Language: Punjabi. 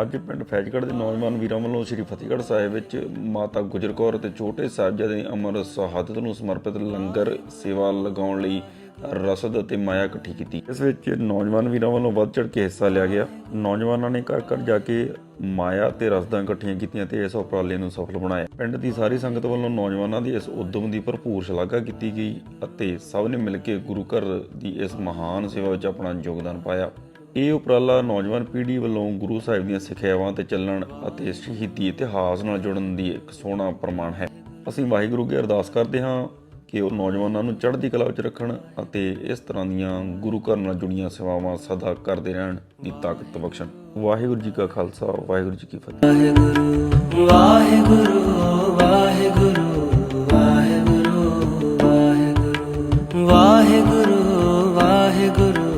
ਅੱਜ ਪਿੰਡ ਫੈਜ਼ਗੜ੍ਹ ਦੇ ਨੌਜਵਾਨ ਵੀਰਾਂ ਵੱਲੋਂ ਸ੍ਰੀ ਫਤਿਹਗੜ੍ਹ ਸਾਹਿਬ ਵਿੱਚ ਮਾਤਾ ਗੁਜਰ ਕੌਰ ਅਤੇ ਛੋਟੇ ਸਾਹਿਬਜ਼ਾਦੇ ਅਮਰ ਸ਼ਹਾਦਤ ਨੂੰ ਸਮਰਪਿਤ ਲੰਗਰ ਸੇਵਾ ਲਗਾਉਣ ਲਈ ਰਸਦ ਅਤੇ ਮਾਇਆ ਇਕੱਠੀ ਕੀਤੀ। ਇਸ ਵਿੱਚ ਨੌਜਵਾਨ ਵੀਰਾਂ ਵੱਲੋਂ ਵੱਧ ਚੜ੍ਹ ਕੇ ਹਿੱਸਾ ਲਿਆ ਗਿਆ। ਨੌਜਵਾਨਾਂ ਨੇ ਘਰ ਘਰ ਜਾ ਕੇ ਮਾਇਆ ਤੇ ਰਸਦਾਂ ਇਕੱਠੀਆਂ ਕੀਤੀਆਂ ਤੇ ਇਸ ਉਪਰਾਲੇ ਨੂੰ ਸਫਲ ਬਣਾਇਆ। ਪਿੰਡ ਦੀ ਸਾਰੀ ਸੰਗਤ ਵੱਲੋਂ ਨੌਜਵਾਨਾਂ ਦੀ ਇਸ ਉਦਮ ਦੀ ਭਰਪੂਰ ਸ਼ਲਾਘਾ ਕੀਤੀ ਗਈ ਅਤੇ ਸਭ ਨੇ ਮਿਲ ਕੇ ਗੁਰੂ ਘਰ ਦੀ ਇਸ ਮਹਾਨ ਸੇਵਾ ਵਿੱਚ ਆਪਣਾ ਯੋਗਦਾਨ ਪਾਇਆ। ਇਹ ਉਪਰਾਲਾ ਨੌਜਵਾਨ ਪੀੜ੍ਹੀ ਵੱਲੋਂ ਗੁਰੂ ਸਾਹਿਬ ਦੀਆਂ ਸਿੱਖਿਆਵਾਂ ਤੇ ਚੱਲਣ ਅਤੇ ਸ਼ਹੀਦੀ ਇਤਿਹਾਸ ਨਾਲ ਜੁੜਨ ਦੀ ਇੱਕ ਸੋਹਣਾ ਪ੍ਰਮਾਣ ਹੈ। ਅਸੀਂ ਵਾਹਿਗੁਰੂ ਅੱਗੇ ਅਰਦਾਸ ਕਰਦੇ ਹਾਂ ਕਿ ਉਹ ਨੌਜਵਾਨਾਂ ਨੂੰ ਚੜ੍ਹਦੀ ਕਲਾ ਵਿੱਚ ਰੱਖਣ ਅਤੇ ਇਸ ਤਰ੍ਹਾਂ ਦੀਆਂ ਗੁਰੂ ਘਰ ਨਾਲ ਜੁੜੀਆਂ ਸੇਵਾਵਾਂ ਸਦਾ ਕਰਦੇ ਰਹਿਣ ਦੀ ਤਾਕਤ ਬਖਸ਼ਣ। ਵਾਹਿਗੁਰੂ ਜੀ ਕਾ ਖਾਲਸਾ, ਵਾਹਿਗੁਰੂ ਜੀ ਕੀ ਫਤਿਹ। ਵਾਹਿਗੁਰੂ ਵਾਹਿਗੁਰੂ ਵਾਹਿਗੁਰੂ ਵਾਹਿਗੁਰੂ ਵਾਹਿਗੁਰੂ ਵਾਹਿਗੁਰੂ